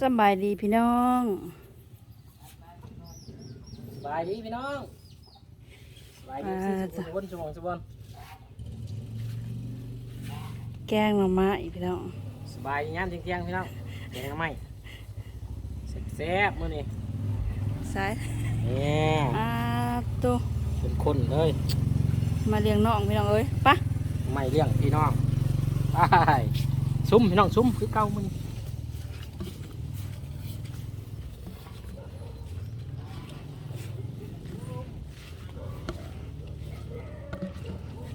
สำบายดีพี่น้องสบายดีพี่น้องสบายดีสิสุบนสุบนสุบนแกงหน่อไม้พี่น้องสบายดียามเที่ยงๆพี่น้องแกงทำไมแซ่บๆมื้อนี้สายนี่อาตัวเป็นคนเลยมาเลี้ยงน้องพี่น้องเอ้ยปะไม่เลี้ยงพี่น้องไปซุ้มพี่น้องซุ้มคือเก่ามื้อนี้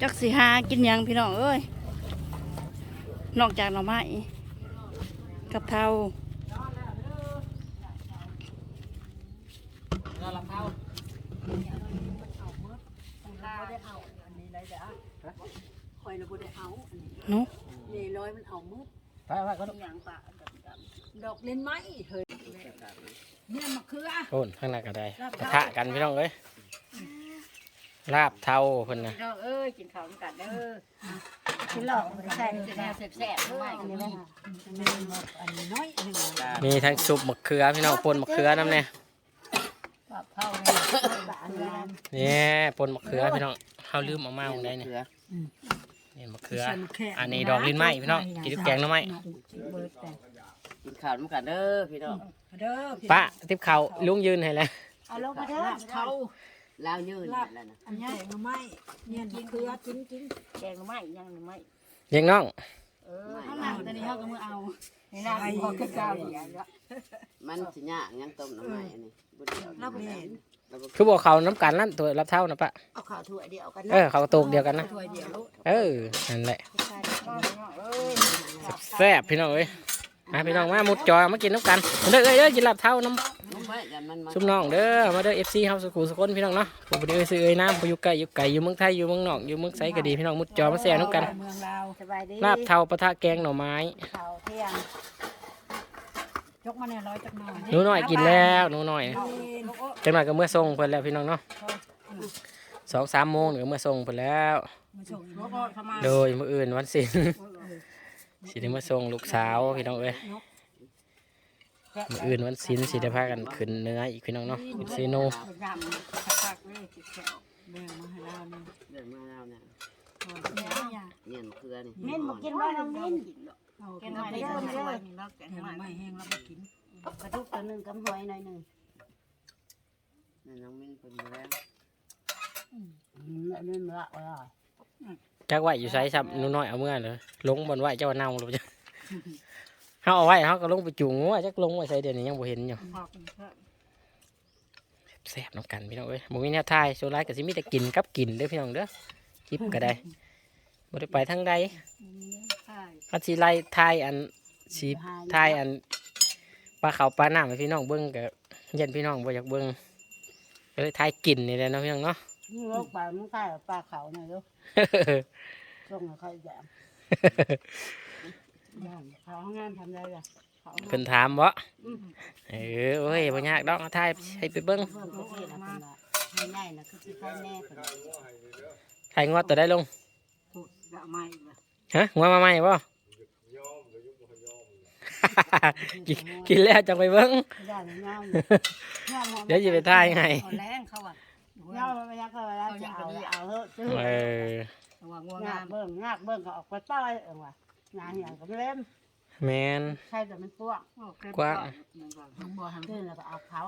จักสิหากินหยังพี่น้องเอ้ย นอกจากหน่อไม้กับเทานอนหลับเท้าคอยระบุได้เอาอันนี้หนุนี่ร้อยมันเอามืดไปไปก็อย่างปะดำๆดอกเล่นไม้เฮ้ยเนี่ยมะเขือโอนข้างหน้าก็ได้ปะทะกันพี่น้องเอ้ย ลาบเทาเพิ่นน่ะน้องเอ้ยกินข้าวกันเด้อกินหลอกมันใส่จะแนวแซ่บๆด้วยอันนี้ว่าอันนี้น้อยหนึ่งมีทั้งซุปมะเขือพี่น้องปนมะเขือน้ำเนี่ยปรับเข้าเนี่ยบานงานนี่ปนมะเขือพี่น้องเฮาลืมเอามาของใดเนี่ยนี่มะเขือ อันนี้ดอกลิ้นไม้พี่น้องกินกับแกงหน่อไม้เบิดแต่กินข้าวน้ำกันเด้อพี่น้องเด้อป้าทิพเขาลุงยืนให้แล้วเอาลงมาเด้อเขา ลาวยืนนั่นแหล้วนะอันนี้หน่อไม้เนี่ยมะเขือกินกินแกงหน่อไม้ยังหน่อไม้เลี้ยงน้องเออข้างหลังตอนนี้เขาก็มือเอานี่นะพอขึ้นเก้าอย่างละมันสิยากยังต้มน้ำไม้อันนี้บุญเดียวเราบ่เห็นเราบ่คือบอกเขาน้ำกันนั่นตัวรับเท่านะป้าเอาข้าวถ้วยเดียวกันเออเขาโตกเดียวกันนะถ้วยเดียวลูกเออนั่นแหละเอ้ยแซ่บพี่น้องเอ้ยมาพี่น้องมามุดจอมากินน้ำกันมาเด้อเอ้ยเด้อกินรับเท่าน้น้ำ ไม้ยันมันมาำซุปน้องเด้อมาเด้อเอฟซีเฮาสกูสกุลพี่น้องเนาะผมไปเด้อซื้อเอ้ยน้ำผมอยู่ไกลอยู่ไกลอยู่เมืองไทยอยู่เมืองนอกอยู่เมืองไสก็ดีพี่น้องมุดจอมาแซ่บน้ำกันเมืองลาวสบายดีลาบเท่าปะทะแกงหน่อไม้ข้าวเที่ยงยกมาเนี่ยร้อยจักหน่อยหนูน้อยกินแล้วหนูน้อยนี่ลูกโอ้จังหน่อยก็เมื่อส่งเพิ่นแล้วพี่น้องเนาะสองสามโมงก็เมื่อส่งเพิ่นแล้วมาส่งลูกโอ้ทำไมโดยมื้ออื่นวันศิลสิได้มาส่งลูกสาวพี่น้องเอ้ย มื้ออื่นวันศิลสิได้พากันขึ้นเหนื้ออีกพี่น้องเนาะขึ้นเซโนยำคักๆเลยจิตแก้วแบ่งมาให้เราเนี่ยเดินมาแล้วเนี่ยเนี่ยเนี่ยมะเขือนี่มิ้นบอกกินว่าน้องมิ้นกินอะไรได้ไม่ได้แกงไม่แห้งแล้วก็กินกระทุกตัวหนึ่งกับหอยหน่อยหนึ่งนี่น้องมิ้นเป็นมาแล้วอันนี้มันละว่าจักไว้อยู่ไสซับหนูน้อยเอาเมื่อเลยลงบนไว้เจ้าเน่าหรือจ้ะ เฮาเอาไว้เฮาก็ลงไปจูงงัวจักลงไว้ใส่เดี๋ยวนี้ยังบ่เห็นอยู่พอกินเพิ่มแซ่บน้ำกันพี่น้องเอ้ยบ่มีแนวทายโซลาก็สิมีแต่กินกับกินเด้อพี่น้องเด้อคลิปก็ได้บ่ได้ไปทางใดใช่อันสิไล่ทายอันสิทายอันปลาเขาวปลาน้ำให้พี่น้องเบิ่งก็ยันพี่น้องบ่อยากเบิ่งก็เลยทายกินนี่แหละเนาะพี่น้องเนาะ นี่ลูกปลามึงใส่ปลาเขาหน่อยลูกช่วงเขาแยม ย่างเขางานทำได้ล่ะเขาเพิ่นถามบ่เออโอ้ยบ่ยากดอกเอาทายให้ไปเบิ่งเพิ่มประเทศนะเป็นว่าให้ง่ายนะคือที่ใครแน่เป็นทายงวดตัวได้ลงพูดละไม่ละฮะงวดมาใหม่บ่ กินกินแล้วจังไปเบิ่ง ย่างย่างเดี๋ยวสิไปทายให้ เอาแรงเขาอะย่างไม่ยักก็แล้วจะเอาเอาเถอะเออว่างงากเบิ่งงากเบิ่งก็ออกไปต้อยเออว่ งานอย่างก็ไม่เล่นแม่นใช่แต่มันตัวกว้าง ทั้งบ่ทั้งขึ้นแล้วก็เอาเขา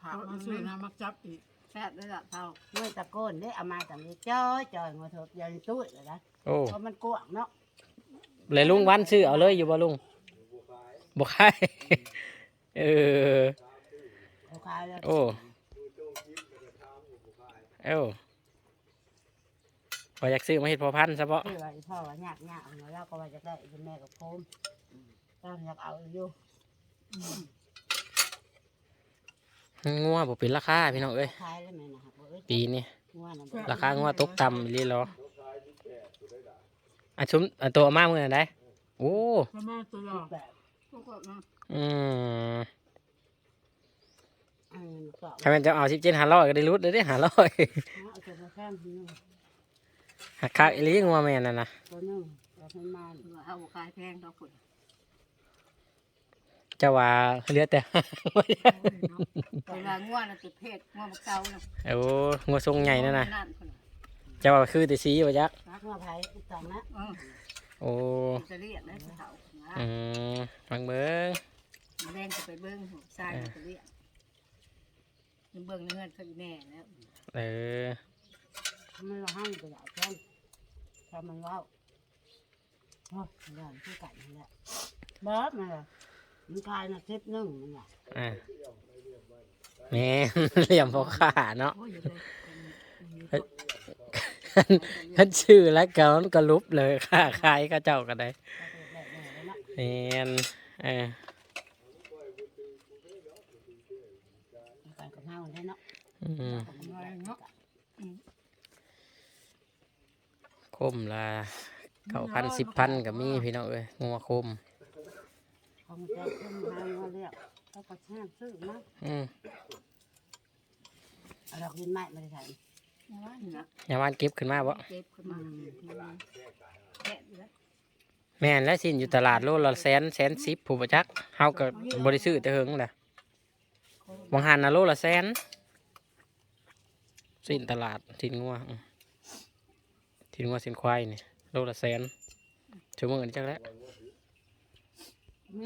ผักมันซื้อนะมักจับอีกแซ่บด้วยล่ะเท่าด้วยตะโกนได้เอามาแต่นี้จ้อยจ้อยมาเถอะอย่างตุ้ยเลยนะโอ้เพราะมันกว้างเนาะเลยลุงวันซื้อเอาเลยอยู่บ่ลุงบ่ขายเออเขาขายแล้ว โอ้ เอ้า พออยากซื้อมาเฮ็ดพอพันธุ์ซะบ่คือว่าพ่อว่าหยากหยากแล้วก็ว่าจะได้แม่กับโคมต้องอยากเอาอยู่งัวบ่เป็นราคาพี่น้องเอ้ยขายแล้วแม่นะครับเอ้ยปีนี้งัวน่ะราคางัวตกต่ำอีหลีเหรออันชุมอันตัวเอามามื้อนั้นได้โอ้ประมาณตัวละแบบอืมอันนี้ก็ถ้าแม่นจะเอา17 500ก็ได้รุดเลยเด้500เอาตัวละแค่นึง หักคักอีหลีงัวแม่นน่ะนะตัวนึงแล้วมันมาเอาขายแพงเขาพุ่นเจะว่าเหลือแต่เวลาง่วงน่ะติดเพศง่วงบักเก่าน่ะโอ้งัวทรงใหญ่นั่นน่ะนั่นพุ่นน่ะเจะว่าคือแต่สีว่าจักรักมาไผ่อีกสองนะเออโอ้จะเรียกได้ผู้เฒ่านะอืมบางเบิ่งแรงจะไปเบิ่งหูชายมันจะเรียกยังเบิ่งเงื่อนเขาอีแม่แล้ว เออ มันเราห้ามไปหลายครั้งทำมันเล่าโอ้ยเรื่องที่ไก่นี่แหละบอสมันล่ะมันกลายมาคลิปหนึ่งมันอะอ่าแหม่เหลี่ยมพอขาเนาะ โอ้ยอยู่เลยท่านชื่อแล้วก็มันก็ลุบเลยค่าขายก็เจ้าก็ได้เอาไปแบกแบกแล้วนะแม่นเออไก่กับห้าวันได้เนาะอืมน้อยเนาะ คมละเก้าพันสิบพันก็มีพี่น้องเอ้ยงัวคมของเจ้าขึ้นมาเงาเรียกเขาก็ช่างซื้อมาอืมเอาดอกดินไม้มาได้ใส่อย่าว่าอยู่นะยามวานเก็บขึ้นมาบ่เจ็บขึ้นมาแกะอยู่แล้วแม่นและสินอยู่ตลาดโลละแสนแสนสิบผู้ประจักษ์เฮาก็บ่ได้ซื้อแต่เฮิงแหละบางหันน่ะโลละแสนสินตลาดสินงัวอืม สินงัวสินควายนี่โลละแสนชั่วโมงนี้จักแล้ว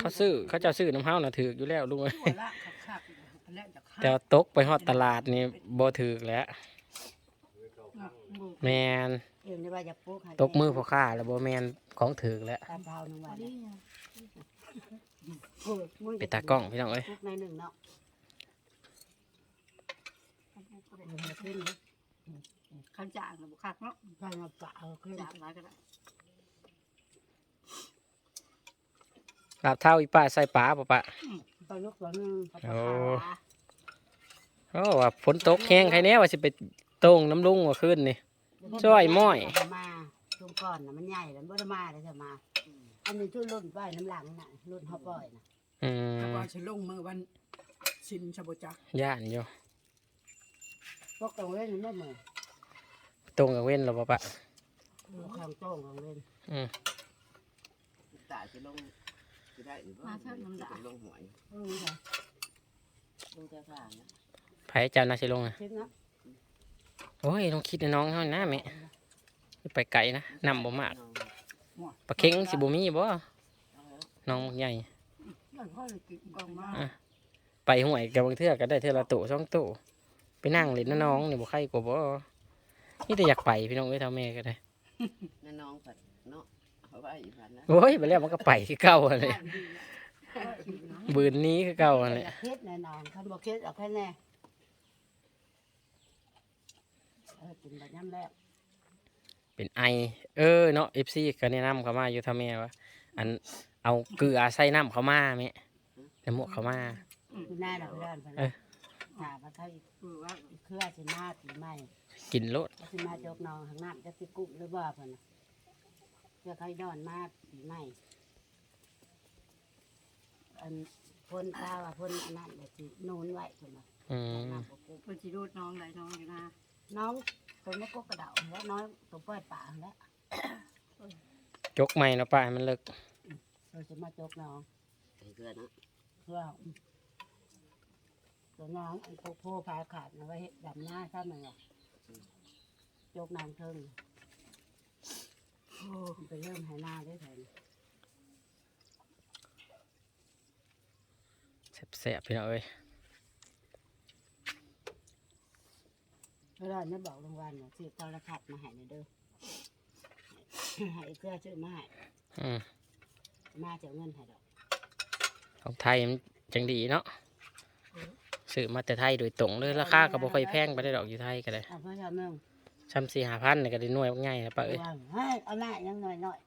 เขาซื้อเขาเจะซื้อน้ำเฮาน่ะถือกอยู่แล้วลุงเอ้ยหัวละคักๆอันแรกจะคักแต่ว่าตกไปฮอดตลาดนี่บ่ถือกแล้วบุกแม่นเอ็มได้ว่าจะปลูกให้ตกมือพ่อค้าแล้วบ่แม่นของถือกแล้วตามเท้าหนึ่งวันนี่โอ้ยมึงไปตากล้องพี่น้องเอ้ย ปลูกในหนึ่งเนาะเอามาขึ้นนะขันจางนะบุคักเนาะใช่มาปะเอาขึ้นจางมาก็ได้ลาบเท่าอีป้าใส่ปลาป่ะปะไปลูกตัวหนึงโอ้โอ้ว่าฝนตกแห้งใครแน่ว่าสิไปตรงน้ำลุงว่าขึ้นนี่จ้อยม้อยเอามาช่วงก่อนนะมันใหญ่แล้วบ่ได้มาเลยเถอะมา อันนี้ช่วรุ่นป้ายน้ำหลังน่ะรุ่นเขาปล่อยน่ะอืมถ้าว่าสิลงมือวันชินชาบุจักย่านอยู่พวกกังเล่นไม่เหมือน ตรงกับเว้นเราป่ะปะข้างโต้งกังเล่นอืมตาจะลงจะได้หรือว่ามาเท่าน้ำดาจะลงหวยอืมค่ะลงแต่ข้างนะไผเจ้านาสิลงอะคิดนะโอ้ยต้องคิดในน้องเฮานะแม่ไปไกลนะนำบ่มากน้องปลาเค็งสิบ่มีบ่น้องใหญ่มันก็เลยกินกองมาไปห่วยกับบางเทื่อก็ได้เทื่อละตู้สองตู้ไปนั่งเล่นน้าน้องนี่บ่ใครกลัวบ่ นี่แต่อยากไปพี่น้องเอ้ยเท่าแม่ก็ได้น้าน้องผัดเนาะเพราะว่าอีพันนะโอ้ยไปแล้วมันก็ไปคือเก่าหั่นแหละบืนนี้คือเก่าหั่นแหละคิดแน่นอนคันบอกคิดเอาแค่แน่เออกินแบบย่ำแรกเป็นไอ เออเนาะ FC ก็แนะนำเขามาอยู่เท่าแม่ว่าอันเอาเกลือใส่น้ำเขามาแม่น้ำหมวกเขามาคือหน้าเราเลื่อนไปเอแล้วอ หามาเขาอีกคือว่าอีกเครือสิมาปีใหม่กินโลดจะสิมาจกน้องข้างหน้าจะสิกุหรือบ่เพิ่นน่ะเพื่อเขาย้อนมาปีใหม่อันพ่นตาว่าพ่นอันนั้นเดี๋ยวสินูนไว้เพิ่นว่าอืมน้ำบ่กุเป็นสิรูดน้องไหลน้องอยู่นะน้องตัวไม่กกกระเดาแล้วน้อยตัวปล่อยป่าแล้วจกใหม่เนาะป้าให้มันเลิกเราจะมาจกน้องใส่เกลือเนาะเพื่อ ตัวน้องอันโคโพพาขาดนะไว้เฮ็ดดำหน้าถ้ามันอะจกน้ำเทิงโอ้มันไปเริ่มหายหน้าได้แทนแซ่บๆพี่น้องเอ้ยเวลาเนี่ยบอกรางวัลเนี่ยซื้อโทรทัศน์มาให้หน่อยเด้อให้เพื่อซื้อมาให้อืมมาจะเอาเงินให้ดอกของไทยมันจังดีเนาะ ซื้อมาแต่ไทยโดยตรงเลยราคาก็บ่ค่อยแพงไปได้ดอกอยู่ไทยก็ได้เอาเพื่อทำหนึ่งซ้ำสี่ห้าพันนี่ก็ได้หน่วยง่ายนะป้าเอ้ยว่าให้เอาหน้ายังหน่อยหน่อย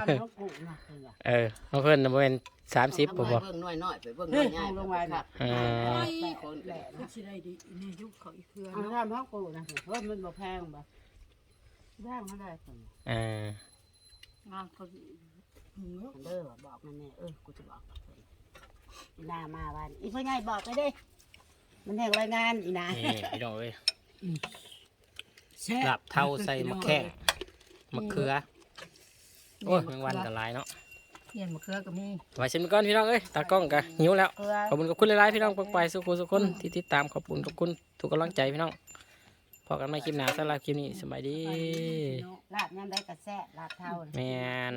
ทำน้องกูนะเพิ่นว่าเออเอาเพิ่นน่ะบ่แม่นสามสิบบ่บ่เบิ่งน้อยน้อยๆไปเบิ่งเฮ้น้อยยใหญ่เอาลงไว้ครัน่ะบเออแปะแปะก็นะสิได้ดีนี่ยุคเขาอีกเครือเอาเนาะทำห้องกูนะเฮ้ยมันบ่แพงบ่แพงมาได้คนเอองานเขาสิอืมเด้อบอกมันแน่เออกูจะบอกกับเพิ่น อีนามาวันอีพ่อใหญ่บอกไปเด้ มันแหกรายงานอีนานี่พี่น้องเอ้ยแซ่ลาบเท่าใส่มะแข้งมะเขือ โอ้ยแมงวันก็หลายเนาะเฮียนมะเขือก็มีไว้ชิมก่อนพี่น้องเอ้ยตากล้องก็หิวแล้ว เกลือขอบคุณขอบคุณหลายๆพี่น้องปกไปสุขุสุขคนที่ติดตามขอบคุณขอบคุณทุกกำลังใจพี่น้องพอกันใหม่คลิปหน้าสำหรับคลิปนี้สบายดี ลาบน้ำได้กระแซ่ลาบเท่า แมน